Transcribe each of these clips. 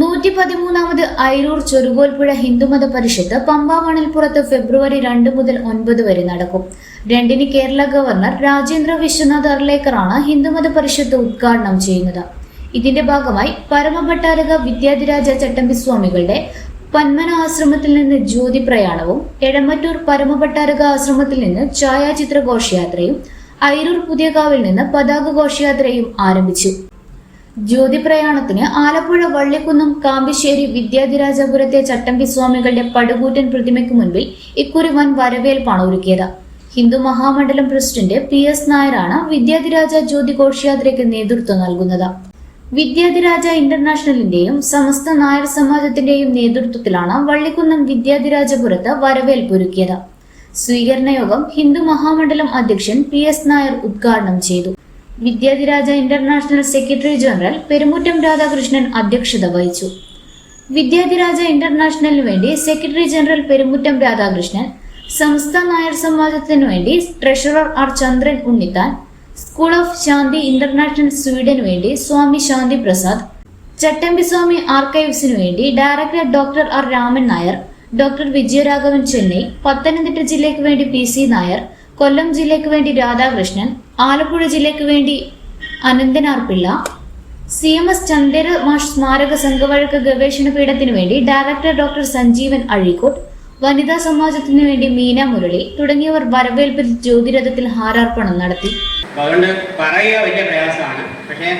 നൂറ്റി പതിമൂന്നാമത് ഐരൂർ ചെറുകോൽപ്പുഴ ഹിന്ദുമത പരിഷത്ത് പമ്പാമണൽപ്പുറത്ത് ഫെബ്രുവരി രണ്ട് മുതൽ ഒൻപത് വരെ നടക്കും. രണ്ടിന് കേരള ഗവർണർ രാജേന്ദ്ര വിശ്വനാഥ് അർലേക്കറാണ് ഹിന്ദുമത പരിഷത്ത് ഉദ്ഘാടനം ചെയ്യുന്നത്. ഇതിന്റെ ഭാഗമായി പരമഭട്ടാരക വിദ്യാധിരാജ ചട്ടമ്പി സ്വാമികളുടെ പന്മന ആശ്രമത്തിൽ നിന്ന് ജ്യോതി പ്രയാണവും എഴമറ്റൂർ പരമഭട്ടാരക ആശ്രമത്തിൽ നിന്ന് ഛായാചിത്ര ഘോഷയാത്രയും ഐരൂർ പുതിയകാവിൽ നിന്ന് പതാക ഘോഷയാത്രയും ആരംഭിച്ചു. ജ്യോതി പ്രയാണത്തിന് ആലപ്പുഴ വള്ളിക്കുന്നം കാമ്പിശ്ശേരി വിദ്യാധിരാജപുരത്തെ ചട്ടമ്പി സ്വാമികളുടെ പടുകൂറ്റൻ പ്രതിമയ്ക്ക് മുൻപിൽ ഇക്കുറി വൻ വരവേൽപ്പാണ് ഒരുക്കിയത്. Hindu Mahamandalam president P S നായരാണ് വിദ്യാധിരാജ ജ്യോതി ഘോഷയാത്രയ്ക്ക് നേതൃത്വം നൽകുന്നത്. വിദ്യാധിരാജ ഇന്റർനാഷണലിന്റെയും സമസ്ത നായർ സമാജത്തിന്റെയും നേതൃത്വത്തിലാണ് വള്ളിക്കുന്നം വിദ്യാധിരാജപുരത്ത് വരവേൽപ്പൊരുക്കിയത് സ്വീകരണ യോഗം ഹിന്ദു മഹാമണ്ഡലം അധ്യക്ഷൻ പി എസ് നായർ ഉദ്ഘാടനം ചെയ്തു. Vidyadhiraja international secretary general Perumuttam Radhakrishnan അധ്യക്ഷത വഹിച്ചു. വിദ്യാധിരാജ ഇന്റർനാഷണലിന് വേണ്ടി സെക്രട്ടറി ജനറൽ പെരുമുറ്റം രാധാകൃഷ്ണൻ സംസ്ഥാന നായർ സമാജത്തിനു വേണ്ടി treasurer R Chandran Unnithan school of Shanti international Sweden വേണ്ടി സ്വാമി ശാന്തി പ്രസാദ് ചട്ടമ്പിസ്വാമി ആർക്കൈവ്സിനു വേണ്ടി director doctor R Raman Nair doctor Vijayaraghavan Chennai Pathanamthitta ജില്ലയ്ക്ക് വേണ്ടി പി സി നായർ കൊല്ലം ജില്ലയ്ക്ക് വേണ്ടി രാധാകൃഷ്ണൻ ആലപ്പുഴ ജില്ലയ്ക്ക് വേണ്ടി Ananthanar Pillai C M S Chandera Mash സ്മാരക സംഘവഴക്ക് ഗവേഷണ പീഠത്തിനു വേണ്ടി ഡയറക്ടർ ഡോക്ടർ സഞ്ജീവൻ അഴീക്കോട്ട് വനിതാ സമാജത്തിനു വേണ്ടി മീന മുരളി തുടങ്ങിയവർ വരവേൽപ്പിൽ ജ്യോതിരഥത്തിൽ ഹാരാർപ്പണം നടത്തി. അതുകൊണ്ട് പറയുക വലിയ പ്രയാസമാണ്. പക്ഷേ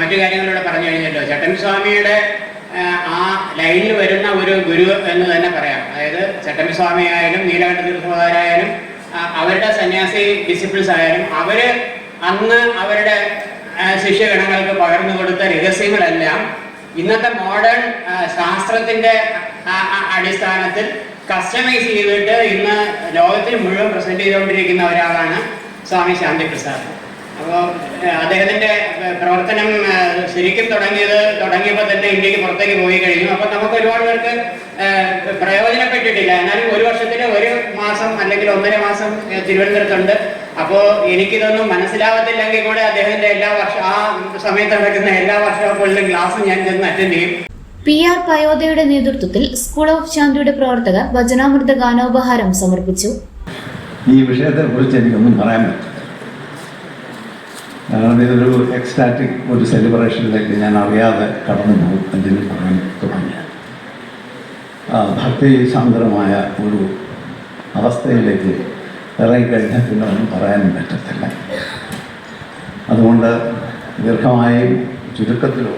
മറ്റു കാര്യങ്ങളിലൂടെ പറഞ്ഞു കഴിഞ്ഞല്ലോ. ചട്ടൻ സ്വാമിയുടെ ആ, ലൈനിൽ വരുന്ന ഒരു ഗുരു എന്ന് തന്നെ പറയാം. അതായത് ചട്ടമ്പി സ്വാമി ആയാലും നീലകണ്ഠ തീർത്ഥമാരായാലും അവരുടെ സന്യാസി ഡിസിപ്ലിൻസ് ആയാലും അവർ അന്ന് അവരുടെ ശിഷ്യഗണങ്ങൾക്ക് പകർന്നു കൊടുത്ത രഹസ്യങ്ങളെല്ലാം ഇന്നത്തെ മോഡേൺ ശാസ്ത്രത്തിന്റെ അടിസ്ഥാനത്തിൽ കസ്റ്റമൈസ് ചെയ്തിട്ട് ഇന്ന് ലോകത്തിന് മുഴുവൻ പ്രസന്റ് ചെയ്തുകൊണ്ടിരിക്കുന്ന ഒരാളാണ് സ്വാമി ശാന്തി പ്രസാദ് അപ്പോൾ അദ്ദേഹത്തിന്റെ പ്രവർത്തനം ശരിക്കും തുടങ്ങിയത് തുടങ്ങിയപ്പോൾ തന്നെ ഇന്ത്യയ്ക്ക് പുറത്തേക്ക് പോയി കഴിഞ്ഞു. അപ്പോൾ നമുക്ക് ഒരുപാട് പേർക്ക് പ്രയോജനപ്പെട്ടിട്ടില്ല. എന്നാലും ഒരു വർഷത്തിന് ഒരു മാസം അല്ലെങ്കിൽ ഒന്നര മാസം തിരുവനന്തപുരത്തുണ്ട്. അപ്പോൾ എനിക്കിതൊന്നും മനസ്സിലാവത്തില്ലെങ്കിൽ കൂടെ അദ്ദേഹത്തിന്റെ എല്ലാ വർഷം ആ സമയത്ത് നടക്കുന്ന എല്ലാ വർഷങ്ങളിലും ക്ലാസ് ഞാൻ ചെന്ന് അറ്റൻഡ് ചെയ്യും. പി ആർ പയോദയുടെ നേതൃത്വത്തിൽ സ്കൂൾ ഓഫ് ശാന്തിയുടെ പ്രവർത്തകർ ഭജനാമൃത ഗാനോപഹാരം സമർപ്പിച്ചു. ഈ വിഷയത്തെ കുറിച്ച് എനിക്കൊന്നും പറയാൻ പറ്റില്ല. കാരണം ഇതൊരു എക്സ്റ്റാറ്റിക് ഒരു സെലിബ്രേഷനിലേക്ക് ഞാൻ അറിയാതെ കടന്നു പോകും എന്തിനു പറയാൻ തുടങ്ങിയ ഭക്തി സാന്ദ്രമായ ഒരു അവസ്ഥയിലേക്ക് ഇറങ്ങിക്കഴിഞ്ഞാൽ പിന്നെ ഒന്നും പറയാനും പറ്റത്തില്ല. അതുകൊണ്ട് ദീർഘമായും ചുരുക്കത്തിലോ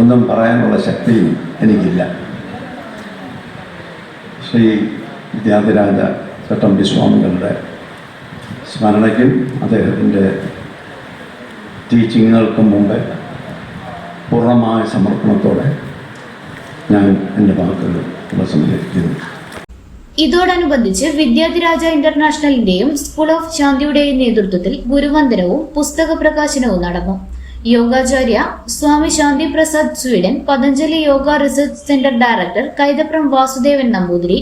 ഒന്നും പറയാനുള്ള ശക്തിയും എനിക്കില്ല. ശ്രീ വിദ്യാധിരാജ ചട്ടമ്പി സ്വാമികളുടെ സ്മരണയ്ക്കും അദ്ദേഹത്തിന്റെ ടീച്ചിങ്ങുകൾക്കും മുമ്പ് പൂർണമായ സമർപ്പണത്തോടെ ഞാൻ എന്റെ വാക്കുകൾ ഉപസംഹരിക്കുന്നു. ഇതോടനുബന്ധിച്ച് വിദ്യാധിരാജ ഇന്റർനാഷണലിന്റെയും സ്കൂൾ ഓഫ് ശാന്തിയുടെയും നേതൃത്വത്തിൽ ഗുരുവന്ദനവും പുസ്തക പ്രകാശനവും നടന്നു. Yogacharya Swami Shanti Prasad Sweden Patanjali yoga research centre director Kaithapram Vasudevan Namboothiri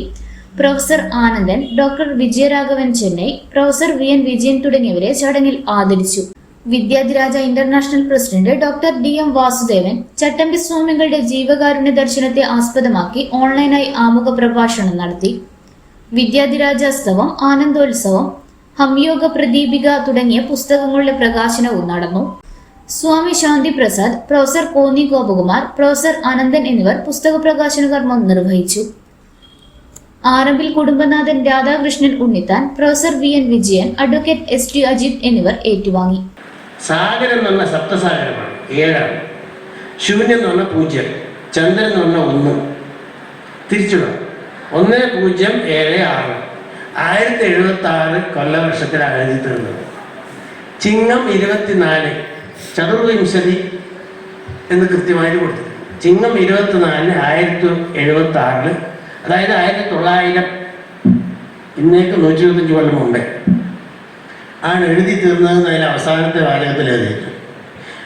professor Anandan doctor Vijayaraghavan Chennai professor V N Vijayan തുടങ്ങിയവരെ ചടങ്ങിൽ ആദരിച്ചു. Vidyadhiraja international president doctor D M Vasudevan Chattampi സ്വാമികളുടെ ജീവകാരുണ്യ ദർശനത്തെ ആസ്പദമാക്കി ഓൺലൈനായി ആമുഖ പ്രഭാഷണം നടത്തി. വിദ്യാധിരാജോത്സവം ആനന്ദോത്സവം ഹംയോഗ പ്രദീപിക തുടങ്ങിയ പുസ്തകങ്ങളുടെ പ്രകാശനവും നടന്നു. സ്വാമി ശാന്തി പ്രസാദ് പ്രൊഫസർ കോന്നി ഗോപകുമാർ പ്രൊഫസർ അനന്തൻ എന്നിവർ പുസ്തക പ്രകാശന കർമ്മം നിർവഹിച്ചു. ആറമ്പിൽ കുടുംബനാഥൻ Radhakrishnan Unnithan professor V N Vijayan advocate S T Ajith എന്നിവർ ഏറ്റുവാങ്ങി. സാഗരം എന്ന് പറഞ്ഞാൽ സപ്തസാഗരമാണ് ഏഴാണ്. ശൂന്യം എന്ന് പറഞ്ഞാൽ പൂജ്യം ചന്ദ്രൻ എന്ന് പറഞ്ഞാൽ ഒന്ന്. തിരിച്ചിടാം ഒന്ന് പൂജ്യം ഏഴ് ആറ്. ആയിരത്തി എഴുപത്തി ആറ് കൊല്ലവർഷത്തിലാണ് എഴുതി തീർന്നത് ചിങ്ങം ഇരുപത്തിനാല് ചതുർവിംശതി എന്ന് കൃത്യമായിട്ട് കൊടുത്തു ചിങ്ങം ഇരുപത്തിനാലിന് ആയിരത്തി എഴുപത്തി ആറിൽ അതായത് ആയിരത്തി തൊള്ളായിരം ഇന്നേക്ക് നൂറ്റി ഇരുപത്തഞ്ച് കൊല്ലം മുമ്പേ. ആണ് എഴുതി തീർന്നതെന്ന് അതിൽ അവസാനത്തെ വാചകത്തിൽ എഴുതിയിട്ട്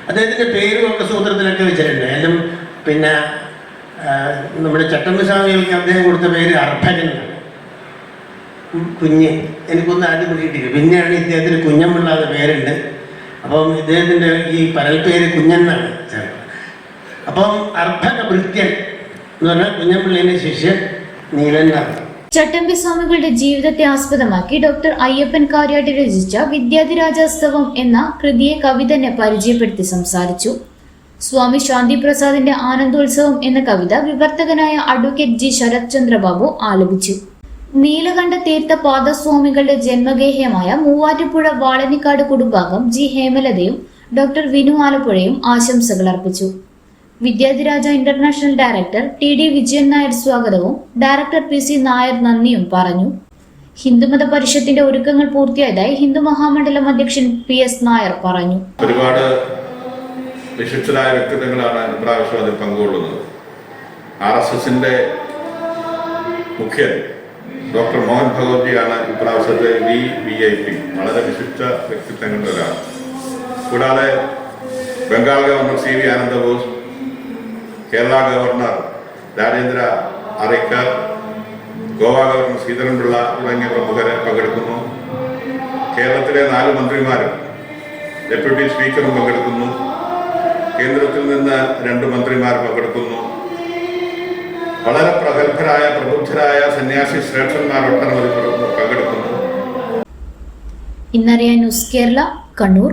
അദ്ദേഹത്തിന്റെ പേരും ഒക്കെ സൂത്രത്തിലൊക്കെ വെച്ചിട്ടുണ്ട്. എല്ലാം പിന്നെ നമ്മുടെ ചട്ടമ്പസ്വാമികൾക്ക് അദ്ദേഹം കൊടുത്ത പേര് അർഭകൻ. എന്നാണ്. കുഞ്ഞ്. എനിക്കൊന്നും ആദ്യം കിട്ടിയിട്ടില്ല പിന്നെയാണ് ഇദ്ദേഹത്തിന് കുഞ്ഞമ്പിള്ള പേരുണ്ട്. അപ്പം ഇദ്ദേഹത്തിന്റെ ഈ പരൽപ്പേര് കുഞ്ഞെന്നാണ്. ചേർക്കുന്നത് അപ്പം വൃത്യൻ എന്ന് പറഞ്ഞാൽ കുഞ്ഞമ്പിള്ളേന്റെ ശിഷ്യൻ നീലനാണ് ചട്ടമ്പി സ്വാമികളുടെ ജീവിതത്തെ ആസ്പദമാക്കി ഡോക്ടർ അയ്യപ്പൻ കാര്യാട്ടി രചിച്ച വിദ്യാധിരാജോത്സവം എന്ന കൃതിയെ കവി തന്നെ പരിചയപ്പെടുത്തി സംസാരിച്ചു. സ്വാമി ശാന്തി പ്രസാദിന്റെ ആനന്ദോത്സവം എന്ന കവിത വിവർത്തകനായ അഡ്വക്കേറ്റ് ജി. ശരത് ചന്ദ്രബാബു ആലപിച്ചു. നീലകണ്ഠ തീർത്ഥ പാദസ്വാമികളുടെ ജന്മഗേഹ്യമായ മൂവാറ്റുപുഴ വാളനിക്കാട് കുടുംബാംഗം ജി. ഹേമലതയും ഡോക്ടർ വിനു ആലപ്പുഴയും ആശംസകൾ അർപ്പിച്ചു. Vidyadhiraja international director T D Vijayan Nair സ്വാഗതവും. ഡയറക്ടർ പി സി നായർ നന്ദിയും പറഞ്ഞു. ഹിന്ദുമത പരിഷത്തിന്റെ ഒരുക്കങ്ങൾ പൂർത്തിയായതായി ഹിന്ദു മഹാമണ്ഡലം അധ്യക്ഷൻ പി എസ് നായർ പറഞ്ഞു. ഒരുപാട് വിശിഷ്ടരായ വ്യക്തിത്വങ്ങളാണ് ഇപ്രാവശ്യം അതിൽ പങ്കുകൊള്ളുന്നത്. ആർ എസ് എസിന്റെ മുഖ്യൻ ഡോക്ടർ മോഹൻ ഭഗവത്ജിയാണ് ഇപ്രാവശ്യത്തെ വി വി ഐ പി വളരെ വിശിഷ്ട വ്യക്തിത്വങ്ങളുടെ ഒരാൾ കൂടാതെ Bengal governor C V Anandabose Kerala governor Rajendra Arlekar Goa governor Sreedharan Pillai തുടങ്ങിയ പ്രമുഖരെ പങ്കെടുക്കുന്നു. കേരളത്തിലെ നാല് മന്ത്രിമാരും ഡെപ്യൂട്ടി സ്പീക്കറും പങ്കെടുക്കുന്നു. കേന്ദ്രത്തിൽ നിന്ന് രണ്ട് മന്ത്രിമാർ പങ്കെടുക്കുന്നു. വളരെ പ്രഗത്ഭരായ പ്രബുദ്ധരായ സന്യാസി ശ്രേഷ്ഠന്മാർ ഒട്ടനവധി പങ്കെടുക്കുന്നു. ഇന്നറിയാൻ ന്യൂസ് കേരള കണ്ണൂർ.